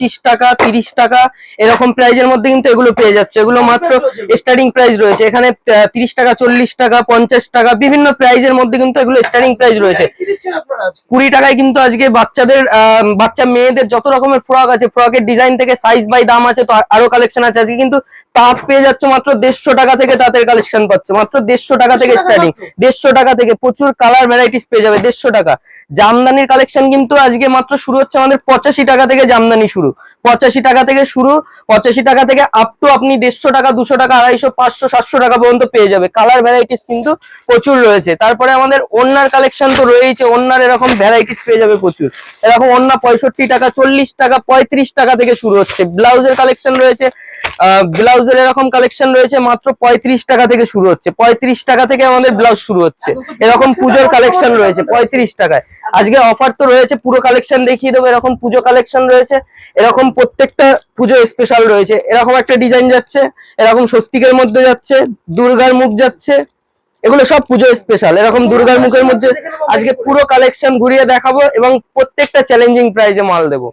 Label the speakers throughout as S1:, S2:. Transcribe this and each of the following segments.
S1: পঁচিশ টাকা তিরিশ টাকা এরকম প্রাইজের মধ্যে কিন্তু এগুলো পেয়ে যাচ্ছে। এগুলো মাত্র স্টার্টিং প্রাইস রয়েছে। এখানে তিরিশ টাকা চল্লিশ টাকা পঞ্চাশ টাকা বিভিন্ন প্রাইজের মধ্যে কিন্তু এগুলো স্টার্টিং প্রাইস রয়েছে? কুড়ি টাকায় কিন্তু আজকে বাচ্চাদের আহ, বাচ্চা মেয়েদের যত রকমের ফ্রক আছে ফ্রকের ডিজাইন থেকে সাইজ বাই দাম আছে তো আরও কালেকশন আছে। আজকে কিন্তু তাঁত পেয়ে যাচ্ছে মাত্র দেড়শো টাকা থেকে তাঁতের কালেকশন পাচ্ছে। মাত্র দেড়শো টাকা থেকে স্টার্টিং দেড়শো টাকা থেকে প্রচুর কালার ভ্যারাইটিস পেয়ে যাবে দেড়শো টাকা। জামদানির কালেকশন কিন্তু আজকে মাত্র শুরু হচ্ছে আমাদের পঁচাশি টাকা থেকে জামদানি শুরু। পঁচাশি টাকা থেকে শুরু, পঁচাশি টাকা থেকে আপ টু আপনি দেড়শো টাকা, দুশো টাকা, আড়াইশো, পাঁচশো, সাতশো টাকা পর্যন্ত পেয়ে যাবে। কালার ভ্যারাইটিস কিন্তু প্রচুর রয়েছে। তারপরে আমাদের ওন্নার কালেকশন তো রয়েছে ওন্নার এরকম ভ্যারাইটিস পেয়ে যাবে প্রচুর। এরকম অন্য পঁয়ষট্টি টাকা, চল্লিশ টাকা, পঁয়ত্রিশ টাকা থেকে শুরু হচ্ছে। ব্লাউজের কালেকশন রয়েছে ব্লাউজের এরকম কালেকশন রয়েছে, মাত্র পঁয়ত্রিশ টাকা থেকে শুরু হচ্ছে। পঁয়ত্রিশ টাকা থেকে আমাদের ব্লাউজ শুরু হচ্ছে। এরকম পুজোর কালেকশন রয়েছে, পঁয়ত্রিশ টাকায়। আজকে অফার তো রয়েছে, পুরো কালেকশন দেখিয়ে দেবো। এরকম পুজো কালেকশন রয়েছে। এরকম প্রত্যেকটা পুজো স্পেশাল রয়েছে। এরকম একটা ডিজাইন যাচ্ছে, এরকম স্বস্তিকের মধ্যে যাচ্ছে, দুর্গার মুখ যাচ্ছে, এগুলো সব পুজো স্পেশাল এরকম দুর্গার মুখের মধ্যে আজকে পুরো কালেকশন ঘুরিয়ে দেখাবো এবং প্রত্যেকটা চ্যালেঞ্জিং প্রাইজে মাল দেবো।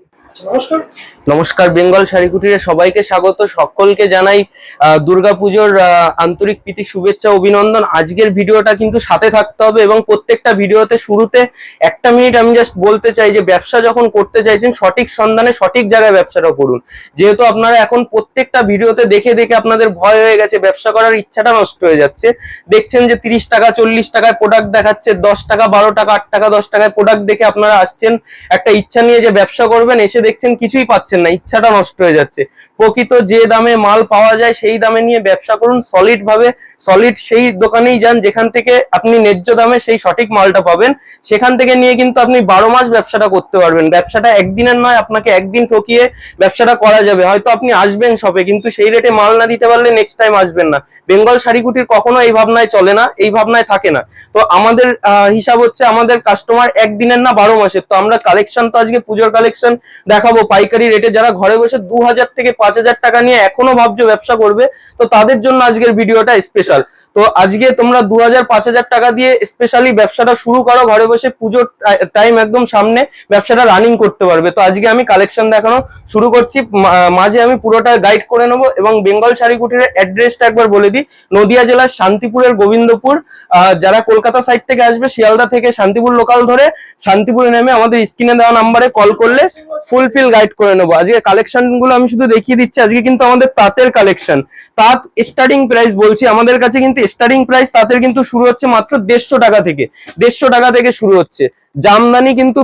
S2: নমস্কার।
S1: বেঙ্গল শাড়ি কুটিরে সবাইকে স্বাগত। সকলকে জানাই দুর্গাপুজোর আন্তরিক প্রীতি, শুভেচ্ছা, অভিনন্দন। আজকের ভিডিওটা কিন্তু সাথে থাকতে হবে এবং প্রত্যেকটা ভিডিওতে শুরুতে একটা মিনিট আমি জাস্ট বলতে চাই যে, ব্যবসা যখন করতে চাইছেন, সঠিক সন্ধানে, সঠিক জায়গায় ব্যবসাটা করুন। যেহেতু আপনারা এখন প্রত্যেকটা ভিডিওতে দেখে দেখে আপনাদের ভয় হয়ে গেছে, ব্যবসা করার ইচ্ছাটা নষ্ট হয়ে যাচ্ছে। দেখছেন যে, তিরিশ টাকা, চল্লিশ টাকায় প্রোডাক্ট দেখাচ্ছে, দশ টাকা, বারো টাকা, আট টাকা, দশ টাকায় প্রোডাক্ট দেখে আপনারা আসছেন। একটা ইচ্ছা নিয়ে যে ব্যবসা করবেন, এসে দেখছেন কিছুই পাচ্ছেন না, ইচ্ছাটা নষ্ট হয়ে যাচ্ছে। প্রকৃত যে দামে মাল পাওয়া যায় সেই দামে নিয়ে ব্যবসা করুন সলিড ভাবে সলিড সেই দোকানেই যান যেখান থেকে আপনি ন্যায্য দামে সেই সঠিক মালটা পাবেন। সেখান থেকে নিয়ে কিন্তু আপনি বারো মাস ব্যবসাটা করতে পারবেন। ব্যবসাটা একদিনের নয়, আপনাকে একদিন ঠকিয়ে ব্যবসাটা করা যাবে। হয়তো আপনি আসবেন শপে কিন্তু সেই রেটে মাল না দিতে পারলে নেক্সট টাইম আসবেন না। বেঙ্গল শাড়িকুটির কখনো এই ভাবনায় চলে না, এই ভাবনায় থাকে না। তো আমাদের হিসাব হচ্ছে আমাদের কাস্টমার একদিনের না বারো মাসের। তো আমরা কালেকশন তো আজকে পুজোর কালেকশন দেখাবো। পাইকারি রেটে যারা ঘরে বসে দু হাজার থেকে পাঁচ হাজার টাকা নিয়ে এখনও ভাবছ ব্যবসা করবে, তো তাদের জন্য আজকের ভিডিওটা স্পেশাল তো আজকে তোমরা দু হাজার পাঁচ হাজার টাকা দিয়ে স্পেশালি ব্যবসাটা শুরু করো, ঘরে বসে পুজোর টাইম একদম সামনে ব্যবসাটা রানিং করতে পারবে। তো আজকে আমি কালেকশন দেখানো শুরু করছি। মাঝে আমি পুরোটা গাইড করে নেব এবং বেঙ্গল শাড়ি কুটির অ্যাড্রেসটা একবার বলে দিই। নদিয়া জেলার শান্তিপুরের গোবিন্দপুর যারা কলকাতা সাইড থেকে আসবে, শিয়ালদা থেকে শান্তিপুর লোকাল ধরে শান্তিপুরে নেমে আমাদের স্ক্রিনে দেওয়া নাম্বারে কল করলে ফুলফিল গাইড করে নেব। আজকে কালেকশনগুলো আমি শুধু দেখিয়ে দিচ্ছি। আজকে কিন্তু আমাদের তাঁতের কালেকশন তাঁত স্টার্টিং প্রাইস বলছি। আমাদের কাছে কিন্তু স্টার্টিং প্রাইস তাদের কিন্তু শুরু হচ্ছে মাত্র দেড়শো টাকা থেকে। দেড়শো টাকা থেকে শুরু হচ্ছে। জামদানি কিন্তু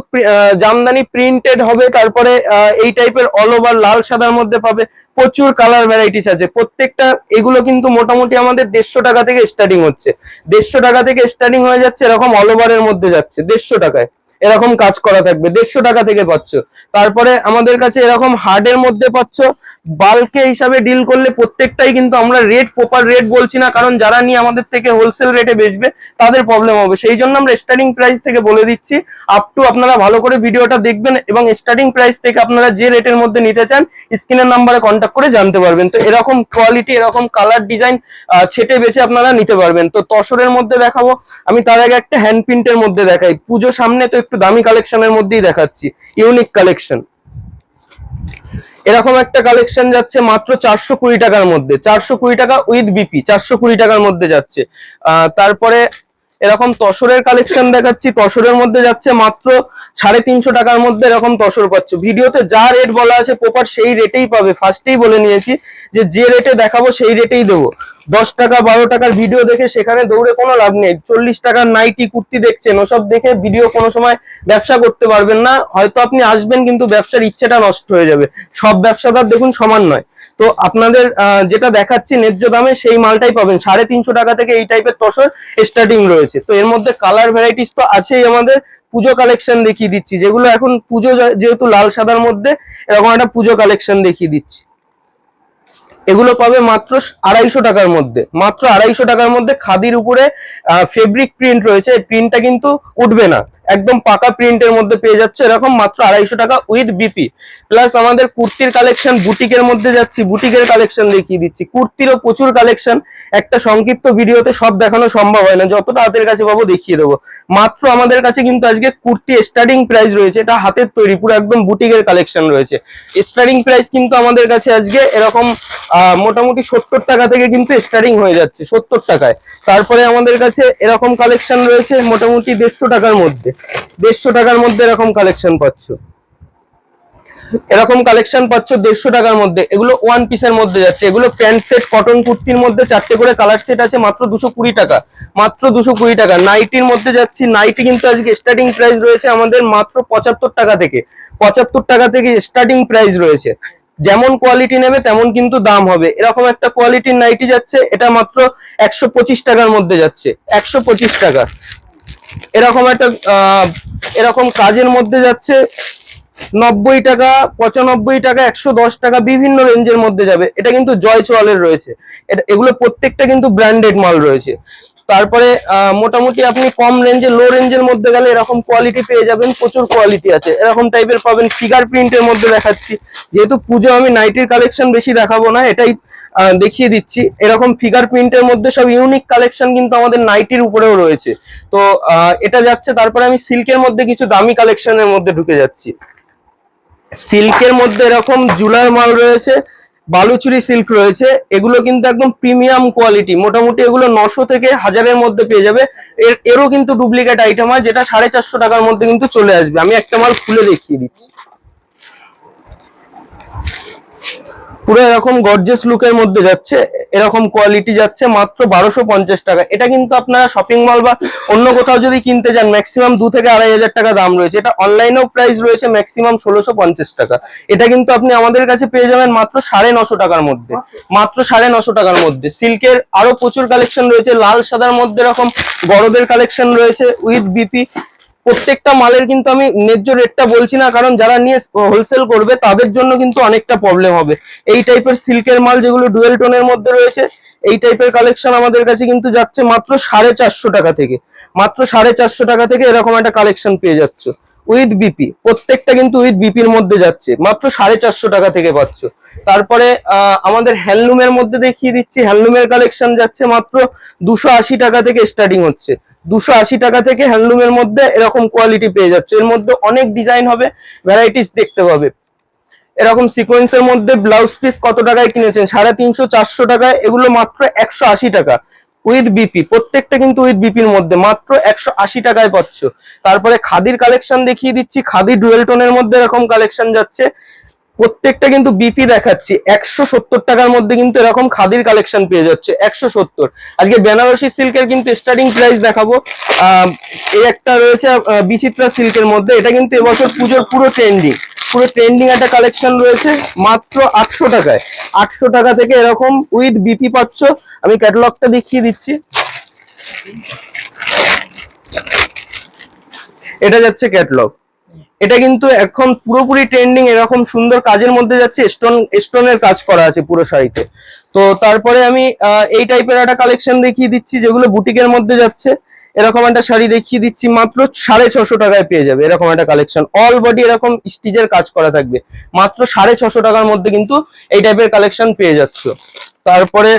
S1: জামদানি প্রিন্টেড হবে, তারপরে এই টাইপের অল ওভার লাল সাদার মধ্যে পাবে। প্রচুর কালার ভ্যারাইটিস আছে। প্রত্যেকটা, এগুলো কিন্তু মোটামুটি আমাদের দেড়শো টাকা থেকে স্টার্টিং হচ্ছে। দেড়শো টাকা থেকে স্টার্টিং হয়ে যাচ্ছে, এরকম অল ওভারের মধ্যে যাচ্ছে, দেড়শো টাকায়। এরকম কাজ করা থাকবে, দেড়শো টাকা থেকে পাচ্ছ। তারপরে আমাদের কাছে এরকম হার্ডের মধ্যে পাচ্ছ বাল্কে হিসাবে ডিল করলে প্রত্যেকটাই কিন্তু আমরা রেট প্রপার রেট বলছি না, কারণ যারা নিয়ে আমাদের থেকে হোলসেল রেটে বেচবে, তাদের প্রবলেম হবে। সেই জন্য আমরা স্টার্টিং প্রাইস থেকে বলে দিচ্ছি আপ টু আপনারা ভালো করে ভিডিওটা দেখবেন এবং স্টার্টিং প্রাইস থেকে আপনারা যে রেটের মধ্যে নিতে চান, স্ক্রিনের নাম্বারে কন্ট্যাক্ট করে জানতে পারবেন। তো এরকম কোয়ালিটি এরকম কালার ডিজাইন ছেটে বেছে আপনারা নিতে পারবেন। তো তসরের মধ্যে দেখাবো, আমি তার আগে একটা হ্যান্ড প্রিন্টের মধ্যে দেখাই। পুজো সামনে তো একটু দামি কালেকশনের মধ্যেই দেখাচ্ছি ইউনিক কালেকশন এরকম একটা কালেকশন যাচ্ছে মাত্র চারশো কুড়ি টাকার মধ্যে, চারশো কুড়ি টাকা উইথ বিপি চারশো কুড়ি টাকার মধ্যে যাচ্ছে। তারপরে এরকম তসরের কালেকশন দেখাচ্ছি, তসরের মধ্যে যাচ্ছে মাত্র সাড়ে তিনশো টাকার মধ্যে এরকম তসর পাচ্ছ। ভিডিওতে যা রেট বলা আছে প্রপার সেই রেটেই পাবে। ফার্স্টেই বলে নিয়েছি যে যে রেটে দেখাবো সেই রেটেই দেবো। দশ টাকা, বারো টাকার ভিডিও দেখে সেখানে দৌড়ে কোনো লাভ নেই। চল্লিশ টাকার নাইটি কুর্তি দেখছেন, ওসব দেখে ভিডিও কোনো সময় ব্যবসা করতে পারবেন না। হয়তো আপনি আসবেন কিন্তু ব্যবসার ইচ্ছেটা নষ্ট হয়ে যাবে। সব ব্যবসাদার দেখুন সমান নয়। তো আপনাদের যেটা দেখাচ্ছি ন্যায্য দামে সেই মালটাই পাবেন। সাড়ে তিনশো টাকা থেকে এই টাইপের তসর স্টার্টিং রয়েছে। তো এর মধ্যে কালার ভ্যারাইটিস তো আছেই আমাদের। পুজো কালেকশন দেখিয়ে দিচ্ছি। যেগুলো এখন পুজো যেহেতু লাল সাদার মধ্যে, এরকম একটা পুজো কালেকশন দেখিয়ে দিচ্ছি। এগুলো পাবে মাত্র আড়াইশো টাকার মধ্যে। মাত্র আড়াইশো টাকার মধ্যে খাদির উপরে ফেব্রিক প্রিন্ট রয়েছে। এই প্রিন্টটা কিন্তু উঠবে না। একদম পাকা প্রিন্টের মধ্যে পেয়ে যাচ্ছে। এরকম মাত্র আড়াইশো টাকা উইথ বিপি প্লাস আমাদের কুর্তির কালেকশন বুটিকের মধ্যে যাচ্ছি, বুটিকের কালেকশন দেখিয়ে দিচ্ছি। কুর্তিরও প্রচুর কালেকশন একটা সংক্ষিপ্ত ভিডিওতে সব দেখানো সম্ভব হয় না। যতটা হাতের কাছে পাবো দেখিয়ে দেবো। মাত্র আমাদের কাছে কিন্তু আজকে কুর্তি স্টার্টিং প্রাইস রয়েছে। এটা হাতের তৈরি, পুরো একদম বুটিকের কালেকশন রয়েছে। স্টার্টিং প্রাইস কিন্তু আমাদের কাছে আজকে এরকম মোটামুটি সত্তর টাকা থেকে কিন্তু স্টার্টিং হয়ে যাচ্ছে, সত্তর টাকায়। তারপরে আমাদের কাছে এরকম কালেকশন রয়েছে মোটামুটি দেড়শো টাকার মধ্যে। দেড়শো টাকার মধ্যে এরকম কালেকশন পাচ্ছ। এরকম কালেকশন পাচ্ছ দেড়শো টাকার মধ্যে। এগুলো ওয়ান পিসের মধ্যে যাচ্ছে। এগুলো প্যান্ট সেট কটন কুর্তির মধ্যে চারটে করে কালার সেট আছে, মাত্র দুশো কুড়ি টাকা। মাত্র দুশো কুড়ি টাকা। নাইটির মধ্যে যাচ্ছি। নাইটি কিন্তু আজকে স্টার্টিং প্রাইস রয়েছে আমাদের মাত্র পঁচাত্তর টাকা থেকে। পঁচাত্তর টাকা থেকে স্টার্টিং প্রাইস রয়েছে। যেমন কোয়ালিটি নেবে, তেমন কিন্তু দাম হবে। এরকম একটা কোয়ালিটির নাইটি যাচ্ছে, এটা মাত্র একশো পঁচিশ টাকার মধ্যে যাচ্ছে। একশো পঁচিশ টাকা। এরকম একটা এরকম কাজের মধ্যে যাচ্ছে নব্বই টাকা, পঁচানব্বই টাকা, একশো দশ টাকা বিভিন্ন রেঞ্জের মধ্যে যাবে। এটা কিন্তু জয় চলের রয়েছে। এটা, এগুলো প্রত্যেকটা কিন্তু ব্র্যান্ডেড মাল রয়েছে। তারপরে মোটামুটি আপনি কম রেঞ্জে লো রেঞ্জের মধ্যে গেলে এরকম কোয়ালিটি পেয়ে যাবেন, প্রচুর কোয়ালিটি আছে। এরকম টাইপের পাবেন ফিগার প্রিন্টের মধ্যে দেখাচ্ছি। যেহেতু পুজো আমি নাইটির কালেকশন বেশি দেখাবো না, এটাই দেখিয়ে দিচ্ছি। এরকম ফিগার প্রিন্টের মধ্যে সব ইউনিক কালেকশন কিন্তু আমাদের নাইটির উপরেও রয়েছে। তো এটা যাচ্ছে, তারপরে আমি সিল্কের মধ্যে কিছু দামি কালেকশনের মধ্যে ঢুকে যাচ্ছি। সিল্কের মধ্যে এরকম জুলার মাল রয়েছে। বালুচুরি সিল্ক রয়েছে। এগুলো কিন্তু একদম প্রিমিয়াম কোয়ালিটি মোটামুটি এগুলো নশো থেকে হাজারের মধ্যে পেয়ে যাবে। এর, এরও কিন্তু ডুপ্লিকেট আইটেম হয়, যেটা সাড়ে চারশো টাকার মধ্যে কিন্তু চলে আসবে। আমি একটা মাল খুলে দেখিয়ে দিচ্ছি। পুরো এরকম গর্জেস লুকের মধ্যে যাচ্ছে, এরকম কোয়ালিটি যাচ্ছে মাত্র বারোশো পঞ্চাশ টাকা। এটা কিন্তু আপনারা শপিং মল বা অন্য কোথাও যদি কিনতে যান ম্যাক্সিমাম দু থেকে আড়াই হাজার টাকা দাম রয়েছে। এটা অনলাইনেও প্রাইস রয়েছে ম্যাক্সিমাম ষোলোশো পঞ্চাশ টাকা। এটা কিন্তু আপনি আমাদের কাছে পেয়ে যাবেন মাত্র সাড়ে নশো টাকার মধ্যে। মাত্র সাড়ে নশো টাকার মধ্যে। সিল্কের আরও প্রচুর কালেকশন রয়েছে, লাল সাদার মধ্যে এরকম বড়দের কালেকশন রয়েছে উইথ বিপি প্রত্যেকটা মালের কিন্তু আমি ন্যায্য রেটটা বলছি না, কারণ যারা নিয়ে হোলসেল করবে, তাদের জন্য কিন্তু অনেকটা প্রবলেম হবে। এই টাইপের সিল্কের মাল যেগুলো ডুয়েল টোনের মধ্যে রয়েছে, এই টাইপের কালেকশন আমাদের কাছে কিন্তু যাচ্ছে মাত্র সাড়ে চারশো টাকা থেকে। মাত্র সাড়ে চারশো টাকা থেকে এরকম একটা কালেকশন পেয়ে যাচ্ছ। উইথ বিপি প্রত্যেকটা কিন্তু উইথ বিপির মধ্যে যাচ্ছে। মাত্র সাড়ে চারশো টাকা থেকে পাচ্ছ। তারপরে আমাদের হ্যান্ডলুমের মধ্যে দেখিয়ে দিচ্ছি হ্যান্ডলুমের কালেকশন যাচ্ছে মাত্র দুশো আশি টাকা থেকে স্টার্টিং হচ্ছে। দুশো আশি টাকা থেকে হ্যান্ডলুমের মধ্যে এরকম কোয়ালিটি পেয়ে যাচ্ছে। এর মধ্যে অনেক ডিজাইন হবে ভ্যারাইটিস দেখতে পাবে। এরকম সিকোয়েন্সের মধ্যে ব্লাউজ পিস কত টাকায় কিনেছেন? সাড়ে তিনশো, চারশো টাকায়, এগুলো মাত্র একশো আশি টাকা। উইথ বিপি প্রত্যেকটা কিন্তু উইথ বিপির মধ্যে, মাত্র একশো আশি টাকায় পাচ্ছ। তারপরে খাদির কালেকশন দেখিয়ে দিচ্ছি, খাদি ডুয়েল টোনের মধ্যে এরকম কালেকশন যাচ্ছে। প্রত্যেকটা কিন্তু বিপি দেখাচ্ছি। একশো সত্তর টাকার মধ্যে কিন্তু এরকম খাদির কালেকশন পেয়ে যাচ্ছে। একশো সত্তর। আজকে বেনারসি সিল্কের কিন্তু স্টার্টিং প্রাইস দেখাবো। এই একটা রয়েছে বিচিত্রা সিল্কের মধ্যে। এটা কিন্তু এবছর পুজোর পুরো ট্রেন্ডিং পুরো ট্রেন্ডিং একটা কালেকশন রয়েছে, মাত্র আটশো টাকায়। আটশো টাকা থেকে এরকম উইথ বিপি পাচ্ছ। আমি ক্যাটালগটা দেখিয়ে দিচ্ছি। এটা যাচ্ছে ক্যাটালগ এটা কিন্তু এখন পুরোপুরি ট্রেন্ডিং এরকম সুন্দর কাজের মধ্যে যাচ্ছে স্টোন স্টোনের কাজ করা আছে পুরো শাড়িতে। তো তারপরে আমি এই টাইপের একটা কালেকশন দেখিয়ে দিচ্ছি, যেগুলো বুটিকের মধ্যে যাচ্ছে। এরকম একটা শাড়ি দেখিয়ে দিচ্ছি মাত্র সাড়ে ছশো টাকায় পেয়ে যাবে। এরকম একটা কালেকশন অল বডি এরকম স্টিচের কাজ করা থাকবে। মাত্র সাড়ে ছশো টাকার মধ্যে কিন্তু এই টাইপের কালেকশন পেয়ে যাচ্ছ। তারপরে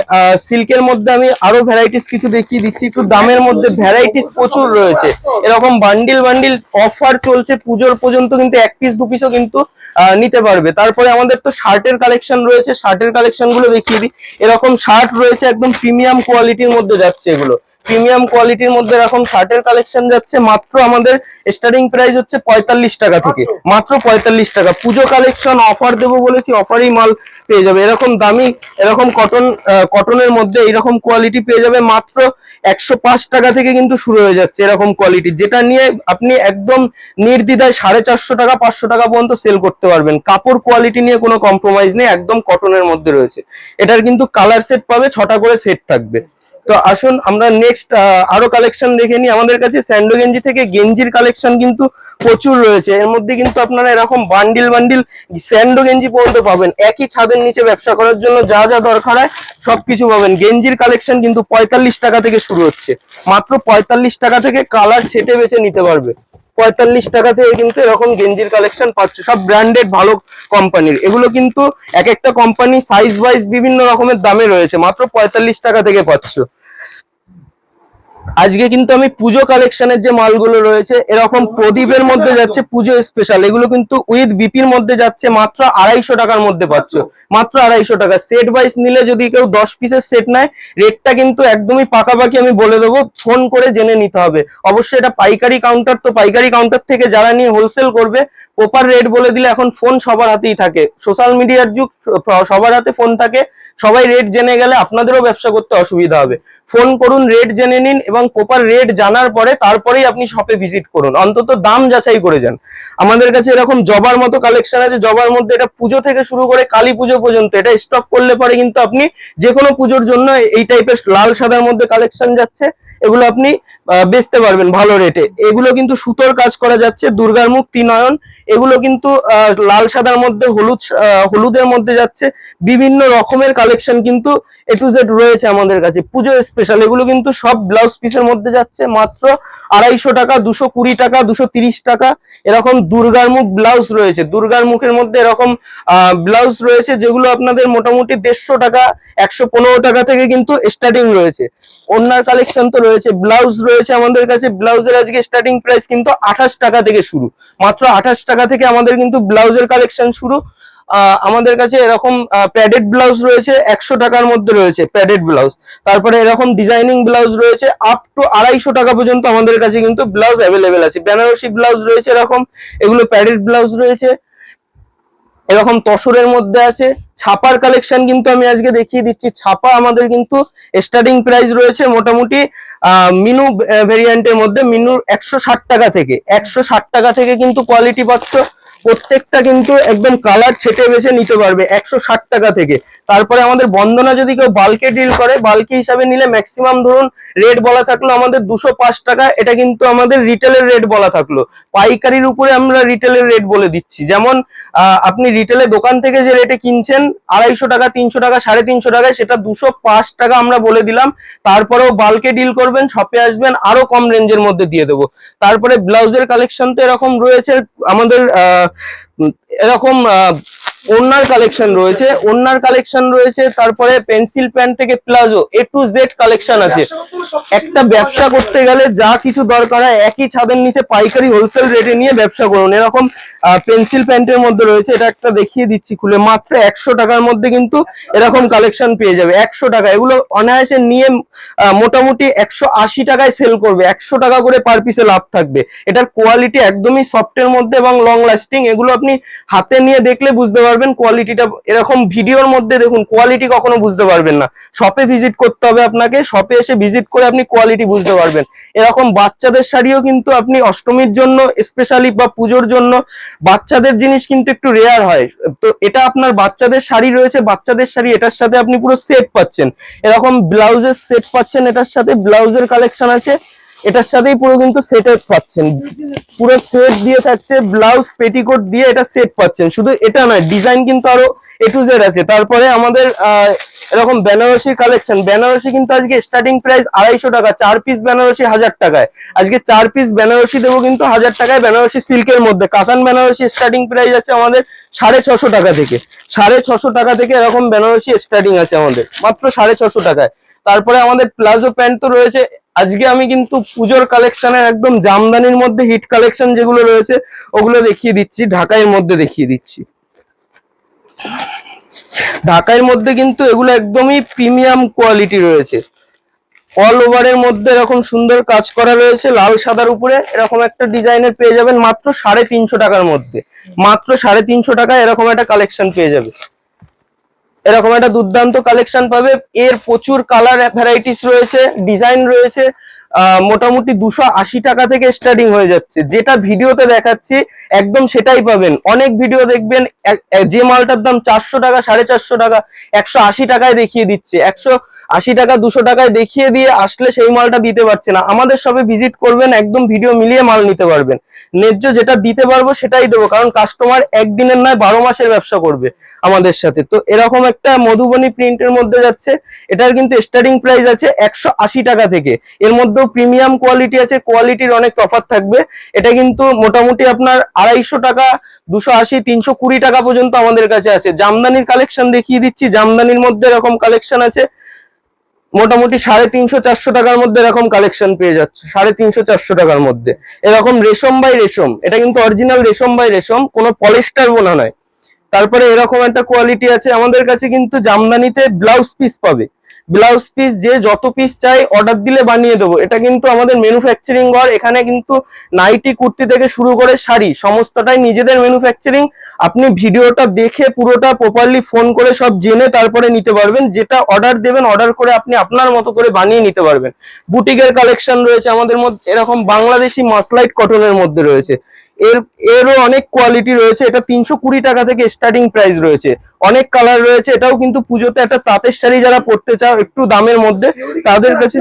S1: সিল্কের মধ্যে আমি আরও ভ্যারাইটিস কিছু দেখিয়ে দিচ্ছি। একটু দামের মধ্যে ভ্যারাইটিস প্রচুর রয়েছে। এরকম বান্ডিল বান্ডিল অফার চলছে। পুজোর পর্যন্ত কিন্তু এক পিস দু পিসও কিন্তু নিতে পারবে। তারপরে আমাদের তো শার্টের কালেকশন রয়েছে। শার্টের কালেকশনগুলো দেখিয়ে দিই। এরকম শার্ট রয়েছে একদম প্রিমিয়াম কোয়ালিটির মধ্যে যাচ্ছে এগুলো। প্রিমিয়াম কোয়ালিটির মধ্যে এরকম শার্টের কালেকশন যাচ্ছে মাত্র আমাদের স্টার্টিং প্রাইস হচ্ছে পঁয়তাল্লিশ টাকা থেকে। মাত্র? পঁয়তাল্লিশ টাকা। পুজো কালেকশন অফার দেবো বলেছি অফারই মাল পেয়ে যাবে। এরকম দামি এরকম কটন কটনের মধ্যে এরকম কোয়ালিটি পেয়ে যাবে মাত্র একশো পাঁচ টাকা থেকে কিন্তু শুরু হয়ে যাচ্ছে এরকম কোয়ালিটি যেটা নিয়ে আপনি একদম নির্দ্বিধায় সাড়ে চারশো টাকা পাঁচশো টাকা পর্যন্ত সেল করতে পারবেন। কাপড় কোয়ালিটি নিয়ে কোনো কম্প্রোমাইজ নেই একদম কটনের মধ্যে রয়েছে। এটার কিন্তু কালার সেট পাবে ছটা করে সেট থাকবে। তো আসুন আমরা নেক্সট আরও কালেকশন দেখে নিই। আমাদের কাছে স্যান্ডো গেঞ্জি থেকে গেঞ্জির কালেকশন কিন্তু প্রচুর রয়েছে। এর মধ্যে কিন্তু আপনারা এরকম বান্ডিল বান্ডিল স্যান্ডো গেঞ্জি পর্যন্ত পাবেন। একই ছাদের নিচে ব্যবসা করার জন্য যা যা দরকার হয় সবকিছু পাবেন। গেঞ্জির কালেকশন কিন্তু পঁয়তাল্লিশ টাকা থেকে শুরু হচ্ছে। মাত্র পঁয়তাল্লিশ টাকা থেকে কালার ছেটে বেছে নিতে পারবে। পঁয়তাল্লিশ টাকা থেকে কিন্তু এরকম গেঞ্জির কালেকশন পাচ্ছ। সব ব্র্যান্ডেড ভালো কোম্পানির এগুলো কিন্তু এক একটা কোম্পানি সাইজ ওয়াইজ বিভিন্ন রকমের দামে রয়েছে। মাত্র পঁয়তাল্লিশ টাকা থেকে পাচ্ছ। আজকে কিন্তু আমি পুজো কালেকশনের যে মালগুলো রয়েছে, এরকম প্রদীপের মধ্যে যাচ্ছে পুজো স্পেশাল এগুলো কিন্তু উইথ বিপির মধ্যে যাচ্ছে মাত্র আড়াইশো টাকার মধ্যে পাচ্ছ। মাত্র আড়াইশো টাকা। সেট ওয়াইজ নিলে যদি কেউ দশ পিসের সেট নেয় রেটটা কিন্তু একদমই পাকাপাকি আমি বলে দেবো ফোন করে জেনে নিতে হবে। অবশ্যই এটা পাইকারি কাউন্টার তো পাইকারি কাউন্টার থেকে যারা নিয়ে হোলসেল করবে প্রপার রেট বলে দিলে এখন ফোন সবার হাতেই থাকে। সোশ্যাল মিডিয়ার যুগ সবার হাতে ফোন থাকে। সবাই রেট জেনে গেলে আপনাদেরও ব্যবসা করতে অসুবিধা হবে। ফোন করুন রেট জেনে নিন এবং প্রপার রেট জানার পরে তারপরেই আপনি শপে ভিজিট করুন। অন্তত দাম যাচাই করে যান। আমাদের কাছে এরকম জবার মতো কালেকশন আছে, জবার মধ্যে এটা পুজো থেকে শুরু করে কালী পুজো পর্যন্ত, এটা স্টক করলে পরে কিন্তু আপনি যে কোনো পুজোর জন্য এই টাইপের লাল সাদার মধ্যে কালেকশন যাচ্ছে, এগুলো আপনি বেচতে পারবেন ভালো রেটে এগুলো কিন্তু সুতোর কাজ করা যাচ্ছে, দুর্গার মুখ নয়ন। এগুলো কিন্তু লাল সাদার মধ্যে, হলুদ হলুদের মধ্যে যাচ্ছে। বিভিন্ন রকমের কালেকশন কিন্তু এ টু জেড রয়েছে আমাদের কাছে। পুজো স্পেশাল এগুলো কিন্তু সব ব্লাউজ পিসের মধ্যে যাচ্ছে। মাত্র আড়াইশো টাকা, দুশো কুড়ি টাকা, দুশো তিরিশ টাকা এরকম দুর্গার মুখ ব্লাউজ রয়েছে। দুর্গার মুখের মধ্যে এরকম ব্লাউজ রয়েছে যেগুলো আপনাদের মোটামুটি দেড়শো টাকা, একশো পনেরো টাকা থেকে কিন্তু স্টার্টিং রয়েছে। অন্যার কালেকশন তো রয়েছে। ব্লাউজ রয়েছে আমাদের কাছে ব্লাউজের আজকে স্টার্টিং প্রাইস কিন্তু আঠাশ টাকা থেকে শুরু। মাত্র আঠাশ টাকা থেকে আমাদের কিন্তু ব্লাউজের কালেকশন শুরু। আমাদের কাছে এরকম প্যাডেড ব্লাউজ রয়েছে, একশো টাকার মধ্যে রয়েছে প্যাডেড ব্লাউজ তারপরে এরকম ডিজাইনিং ব্লাউজ রয়েছে আপ টু আড়াইশো টাকা পর্যন্ত আমাদের কাছে কিন্তু ব্লাউজ অ্যাভেলেবেল আছে। বেনারসি ব্লাউজ রয়েছে এরকম, এগুলো প্যাডেড ব্লাউজ রয়েছে। এরকম তসরের মধ্যে আছে। ছাপার কালেকশন কিন্তু আমি আজকে দেখিয়ে দিচ্ছি। ছাপা আমাদের কিন্তু স্টার্টিং প্রাইস রয়েছে মোটামুটি মিনু ভেরিয়েন্টের মধ্যে, মিনুর একশো ষাট টাকা থেকে। একশো ষাট টাকা থেকে কিন্তু কোয়ালিটি পাচ্ছ। প্রত্যেকটা কিন্তু একদম কালার ছেটে বেছে নিতে পারবে একশো ষাট টাকা থেকে। তারপরে আমাদের বন্দনা যদি কেউ বাল্কে ডিল করে বাল্কে হিসাবে নিলে ম্যাক্সিমাম ধরুন রেট বলা থাকল আমাদের দুশো টাকা এটা কিন্তু আমাদের রিটেলের রেট বলা থাকল। পাইকারির উপরে আমরা রিটেলের রেট বলে দিচ্ছি। যেমন আপনি রিটেলে দোকান থেকে যে রেটে কিনছেন আড়াইশো টাকা তিনশো টাকা সাড়ে তিনশো টাকায় সেটা দুশো টাকা আমরা বলে দিলাম। তারপরেও বাল্কে ডিল করবেন শপে আসবেন আরও কম রেঞ্জের মধ্যে দিয়ে দেবো। তারপরে ব্লাউজের কালেকশন তো এরকম রয়েছে আমাদের আহ, এরকম ওনার কালেকশন রয়েছে। ওনার কালেকশন রয়েছে তারপরে পেন্সিল প্যান থেকে palazzo A to Z collection আছে। একটা ব্যবসা করতে গেলে যা কিছু দরকার হয় একই ছাদের নিচে পাইকারি হোলসেল রেটে নিয়ে ব্যবসা করুন। এরকম পেন্সিল প্যান্টের মধ্যে রয়েছে, এটা একটা দেখিয়ে দিচ্ছি খুলে, মাত্র একশো টাকার মধ্যে কিন্তু এরকম কালেকশন পেয়ে যাবে, একশো টাকা, এগুলো অনায়াসে নিয়ে মোটামুটি একশো আশি টাকায় সেল করবে, একশো টাকা করে পার পিসে লাভ থাকবে। এটার কোয়ালিটি একদমই সফটের মধ্যে এবং লং লাস্টিং এগুলো আপনি হাতে নিয়ে দেখলে বুঝতে পারবেন কোয়ালিটিটা এরকম ভিডিওর মধ্যে দেখুন কোয়ালিটি কখনো বুঝতে পারবেন না। শপে ভিজিট করতে হবে আপনাকে শপে এসে ভিজিট করে আপনি কোয়ালিটি বুঝতে পারবেন। এরকম বাচ্চাদের শাড়িও কিন্তু আপনি অষ্টমীর জন্য স্পেশালি বা পুজোর জন্য বাচ্চাদের জিনিস কিন্তু একটু রেয়ার হয়। তো এটা আপনার বাচ্চাদের শাড়ি রয়েছে, বাচ্চাদের শাড়ি এটার সাথে আপনি পুরো সেট পাচ্ছেন। এরকম ব্লাউজের সেট পাচ্ছেন, এটার সাথে ব্লাউজের কালেকশন আছে। এটার সাথেই পুরো কিন্তু সেট পাচ্ছেন। পুরো সেট দিয়ে থাকছে ব্লাউজ পেটিকোট দিয়ে এটা সেট পাচ্ছেন। শুধু এটা নয় ডিজাইন কিন্তু আরও এ টু জেড আছে। তারপরে আমাদের এরকম বেনারসি কালেকশন বেনারসি কিন্তু আজকে স্টার্টিং প্রাইস আড়াইশো টাকা, চার পিস বেনারসি হাজার টাকায়। আজকে চার পিস বেনারসি দেবো কিন্তু হাজার টাকায় বেনারসি সিল্কের মধ্যে। কাতান বেনারসি স্টার্টিং প্রাইস আছে আমাদের সাড়ে ছশো টাকা থেকে। সাড়ে ছশো টাকা থেকে এরকম বেনারসি স্টার্টিং আছে আমাদের। মাত্র সাড়ে ছশো টাকায়। তারপরে আমাদের প্লাজো প্যান্ট তো রয়েছে। আজকে আমি কিন্তু পুজোর কালেকশনের একদম জামদানির মধ্যে হিট কালেকশন যেগুলো রয়েছে, ওগুলো দেখিয়ে দিচ্ছি, ঢাকাইয়ের মধ্যে দেখিয়ে দিচ্ছি। ঢাকাইয়ের মধ্যে কিন্তু এগুলো একদমই প্রিমিয়াম কোয়ালিটি রয়েছে। অল ওভারের মধ্যে এরকম সুন্দর কাজ করা রয়েছে, লাল সাদার উপরে এরকম একটা ডিজাইনের পেয়ে যাবেন মাত্র সাড়ে তিনশো টাকার মধ্যে। মাত্র সাড়ে তিনশো টাকায় এরকম একটা কালেকশন পেয়ে যাবে। এরকম একটা দুর্দান্ত কালেকশন পাবে। এর প্রচুর কালার ভ্যারাইটিস রয়েছে ডিজাইন রয়েছে। মোটামুটি দুশো আশি টাকা থেকে স্টার্টিং হয়ে যাচ্ছে। যেটা ভিডিওতে দেখাচ্ছি, একদম সেটাই পাবেন। অনেক ভিডিও দেখবেন যে মালটার দাম চারশো টাকা, সাড়ে চারশো টাকা, একশো আশি টাকায় দেখিয়ে দিচ্ছে। একশো আশি টাকা, দুশো টাকায় দেখিয়ে দিয়ে আসলে সেই মালটা দিতে পারছে না। আমাদের সবে ভিজিট করবেন, একদম ভিডিও মিলিয়ে মাল নিতে পারবেন। ন্যায্য যেটা দিতে পারব সেটাই দেবো, কারণ কাস্টমার একদিনের নয়, বারো মাসের ব্যবসা করবে আমাদের সাথে। তো এরকম একটা মধুবনী প্রিন্টের মধ্যে যাচ্ছে। এটার কিন্তু স্টার্টিং প্রাইস আছে একশো আশি টাকা থেকে। এর মধ্যেও প্রিমিয়াম কোয়ালিটি আছে কোয়ালিটির অনেক তফাৎ থাকবে। এটা কিন্তু মোটামুটি আপনার আড়াইশো টাকা, দুশো আশি, তিনশো কুড়ি টাকা পর্যন্ত আমাদের কাছে আছে। জামদানির কালেকশন দেখিয়ে দিচ্ছি, জামদানির মধ্যে এরকম কালেকশন আছে। মোটামুটি সাড়ে তিনশো, চারশো টাকার মধ্যে এরকম কালেকশন পেয়ে যাচ্ছে, সাড়ে তিনশো, চারশো টাকার মধ্যে। এরকম রেশম বাই রেশম, এটা কিন্তু অরিজিনাল রেশম বাই রেশম, কোনো পলিস্টার বোনা নয়। তারপরে এরকম একটা কোয়ালিটি আছে। আমাদের কাছে কিন্তু জামদানিতে ব্লাউজ পিস পাবে। ব্লাউজ পিস যে যত পিস চাই অর্ডার দিলে বানিয়ে দেবো। এটা কিন্তু আমাদের ম্যানুফ্যাকচারিং ঘর। এখানে কিন্তু নাইটি কুর্তি থেকে শুরু করে শাড়ি সমস্তটাই নিজেদের ম্যানুফ্যাকচারিং আপনি ভিডিওটা দেখে পুরোটা প্রপারলি ফোন করে সব জেনে তারপরে নিতে পারবেন। যেটা অর্ডার দেবেন অর্ডার করে আপনি আপনার মতো করে বানিয়ে নিতে পারবেন। বুটিকের কালেকশন রয়েছে আমাদের মধ্যে। এরকম বাংলাদেশি মাসলাইট কটনের মধ্যে রয়েছে। এর এরও অনেক কোয়ালিটি রয়েছে। এটা তিনশো কুড়ি টাকা থেকে স্টার্টিং প্রাইস রয়েছে। অনেক কালার রয়েছে এটাও কিন্তু পুজোতে একটা তাঁতের শাড়ি যারা পড়তে চাও একটু দামের মধ্যে তাদের কাছে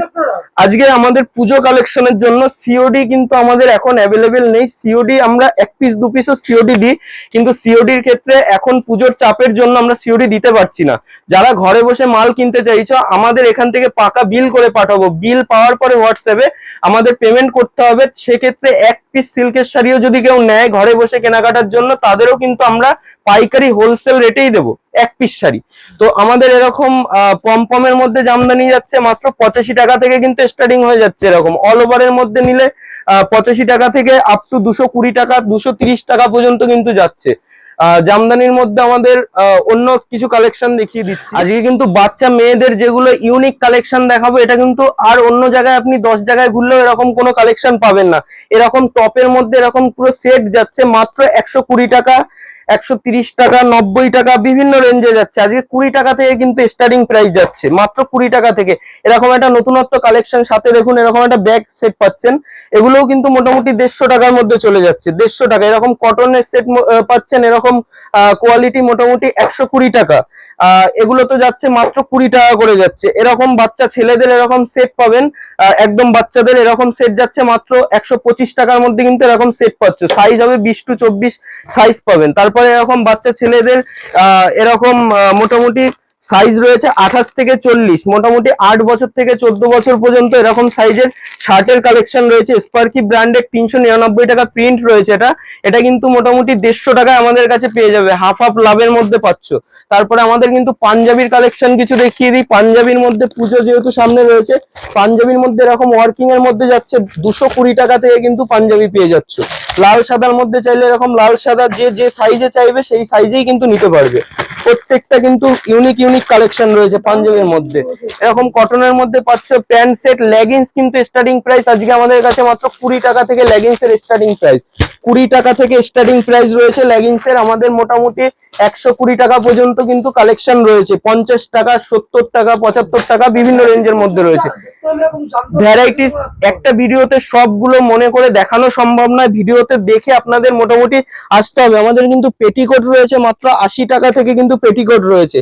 S1: আজকে আমাদের পুজো কালেকশনের জন্য সিওডি কিন্তু আমাদের এখন অ্যাভেলেবেল নেই। সিওডি আমরা এক পিস দু পিসও সিওডি দিই কিন্তু সিওডির ক্ষেত্রে এখন পুজোর চাপের জন্য আমরা সিওডি দিতে পারছি না। যারা ঘরে বসে মাল কিনতে চাইছো আমাদের এখান থেকে পাকা বিল করে পাঠাবো। বিল পাওয়ার পরে হোয়াটসঅ্যাপে আমাদের পেমেন্ট করতে হবে। সেক্ষেত্রে এক পিস সিল্কের শাড়িও যদি কেউ নেয় ঘরে বসে কেনাকাটার জন্য তাদেরও কিন্তু আমরা পাইকারি হোলসেল রেটেই দেবো। এক পিস শাড়ি। তো আমাদের এরকম পমপমের মধ্যে জামদানি যাচ্ছে মাত্র পঁচাশি টাকা থেকে কিন্তু স্টার্টিং হয়ে যাচ্ছে এরকম। অল ওভারের মধ্যে নিলে পঁচাশি টাকা থেকে আপ টু দুশো কুড়ি টাকা, দুশো তিরিশ টাকা পর্যন্ত কিন্তু যাচ্ছে। জামদানির মধ্যে আমাদের অন্য কিছু কালেকশন দেখিয়ে দিচ্ছি। আজকে কিন্তু বাচ্চা মেয়েদের যেগুলো ইউনিক কালেকশন দেখাবো, এটা কিন্তু আর অন্য জায়গায় আপনি দশ জায়গায় ঘুরলেও এরকম কোনো কালেকশন পাবেন না। এরকম টপের মধ্যে এরকম পুরো সেট যাচ্ছে মাত্র একশো কুড়ি টাকা একশো টাকা, নব্বই টাকা, বিভিন্ন রেঞ্জে যাচ্ছে। আজকে কুড়ি টাকা থেকে কিন্তু স্টার্টিং প্রাইস যাচ্ছে। মাত্র কুড়ি টাকা থেকে। এরকম একটা নতুনত্ব কালেকশন সাথে দেখুন, এরকম একটা ব্যাগ সেট পাচ্ছেন। এগুলোও কিন্তু মোটামুটি দেড়শো টাকার মধ্যে চলে যাচ্ছে। দেড়শো টাকা। এরকম কটনের সেট পাচ্ছেন, এরকম কোয়ালিটি মোটামুটি একশো কুড়ি টাকা। এগুলো তো যাচ্ছে মাত্র কুড়ি টাকা করে যাচ্ছে। এরকম বাচ্চা ছেলেদের এরকম সেট পাবেন একদম বাচ্চাদের এরকম সেট যাচ্ছে মাত্র একশো পঁচিশ টাকার মধ্যে কিন্তু এরকম সেট পাচ্ছ। সাইজ হবে বিশ টু চব্বিশ সাইজ পাবেন। তারপরে এরকম বাচ্চা ছেলেদের এরকম মোটামুটি সাইজ রয়েছে আঠাশ থেকে চল্লিশ, মোটামুটি আট বছর থেকে চোদ্দ বছর পর্যন্ত এরকম সাইজের শার্টের কালেকশন রয়েছে। স্পার্কি ব্র্যান্ডের তিনশো নিরানব্বই টাকা প্রিন্ট রয়েছে এটা। এটা কিন্তু মোটামুটি দেড়শো টাকায় আমাদের কাছে পেয়ে যাবে। হাফ হাফ লাভের মধ্যে পাচ্ছ। তারপরে আমাদের কিন্তু পাঞ্জাবির কালেকশন কিছু দেখিয়ে দিই। পাঞ্জাবির মধ্যে পুজো যেহেতু সামনে রয়েছে, পাঞ্জাবির মধ্যে এরকম ওয়ার্কিং এর মধ্যে যাচ্ছে। দুশো কুড়ি টাকা থেকে কিন্তু পাঞ্জাবি পেয়ে যাচ্ছ। লাল সাদার মধ্যে চাইলে এরকম লাল সাদা যে যে সাইজে চাইবে, সেই সাইজেই কিন্তু নিতে পারবে। প্রত্যেকটা কিন্তু ইউনিক ইউনিক কালেকশন রয়েছে পাঞ্জাবির মধ্যে। এরকম কটনের মধ্যে পাচ্ছ প্যান্ট সেট লেগিংস কিন্তু স্টার্টিং প্রাইস আজকে আমাদের কাছে মাত্র কুড়ি টাকা থেকে লেগিংস এর স্টার্টিং প্রাইস কুড়ি টাকা থেকে স্টার্টিং প্রাইস রয়েছে লেগিংস এর আমাদের মোটামুটি একশো কুড়ি টাকা পর্যন্ত কিন্তু কালেকশন রয়েছে। পঞ্চাশ টাকা, সত্তর টাকা, পঁচাত্তর টাকা বিভিন্ন রেঞ্জের মধ্যে রয়েছে। ভ্যারাইটিস একটা ভিডিওতে সবগুলো মনে করে দেখানো সম্ভব নয়। ভিডিওতে দেখে আপনাদের মোটামুটি আসতে হবে। আমাদের কিন্তু পেটিকোট রয়েছে মাত্র আশি টাকা থেকে কিন্তু পেটিকোট রয়েছে।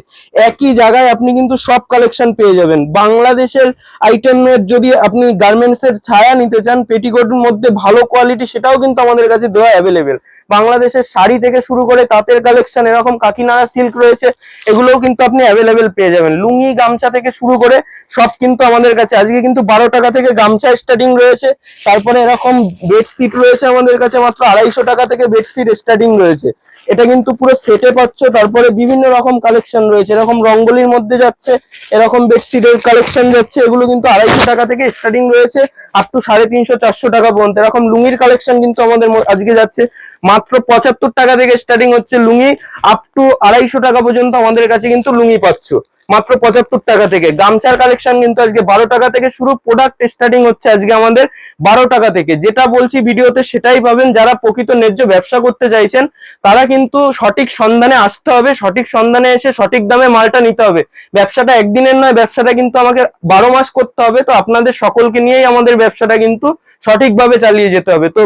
S1: একই জায়গায় আপনি কিন্তু সব কালেকশন পেয়ে যাবেন। বাংলাদেশের আইটেমের যদি আপনি গার্মেন্টস এর ছায়া নিতে চান পেটিকোটের মধ্যে ভালো কোয়ালিটি সেটাও কিন্তু আমাদের কাছে দেওয়া অ্যাভেলেবেল বাংলাদেশের শাড়ি থেকে শুরু করে তাঁতের কালেকশন এরকম কাকিনাড়া সিল্ক রয়েছে, এগুলোও কিন্তু আপনি অ্যাভেলেবেল পেয়ে যাবেন। লুঙ্গি, গামছা থেকে শুরু করে সব কিন্তু আমাদের কাছে। আজকে কিন্তু বারো টাকা থেকে গামছা স্টার্টিং রয়েছে, তারপরে এরকম বেডশিট রয়েছে আমাদের কাছে, মাত্র আড়াইশো টাকা থেকে বেডশিট স্টার্টিং রয়েছে। এটা কিন্তু পুরো সেটে পাচ্ছ, তারপরে বিভিন্ন রকম কালেকশন রয়েছে। এরকম রঙ্গোলির মধ্যে যাচ্ছে, এরকম বেডশিটের কালেকশন যাচ্ছে, এগুলো কিন্তু আড়াইশো টাকা থেকে স্টার্টিং রয়েছে আপ টু সাড়ে তিনশো, চারশো টাকা পর্যন্ত। এরকম লুঙ্গির কালেকশন কিন্তু আমাদের আজকে যাচ্ছে, মাত্র পঁচাত্তর টাকা থেকে স্টার্টিং হচ্ছে লুঙ্গি। আপ টু আড়াইশো টাকা পর্যন্ত আমাদের কাছে কিন্তু লুঙ্গি পাচ্ছ। মাত্র পঁচাত্তর টাকা থেকে। গামছার কালেকশন কিন্তু আজকে বারো টাকা থেকে শুরু। প্রোডাক্ট স্টার্টিং হচ্ছে আজকে আমাদের বারো টাকা থেকে। যেটা বলছি ভিডিওতে সেটাই পাবেন। যারা প্রকৃত ন্যায্য ব্যবসা করতে চাইছেন, তারা কিন্তু সঠিক সন্ধানে আসতে হবে। সঠিক সন্ধানে এসে সঠিক দামে মালটা নিতে হবে। ব্যবসাটা একদিনের নয়, ব্যবসাটা কিন্তু আমাকে বারো মাস করতে হবে। তো আপনাদের সকলকে নিয়েই আমাদের ব্যবসাটা কিন্তু সঠিকভাবে চালিয়ে যেতে হবে। তো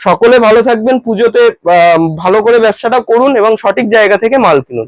S1: সকলে ভালো থাকবেন পুজোতে ভালো করে ব্যবসাটা করুন এবং সঠিক জায়গা থেকে মাল কিনুন।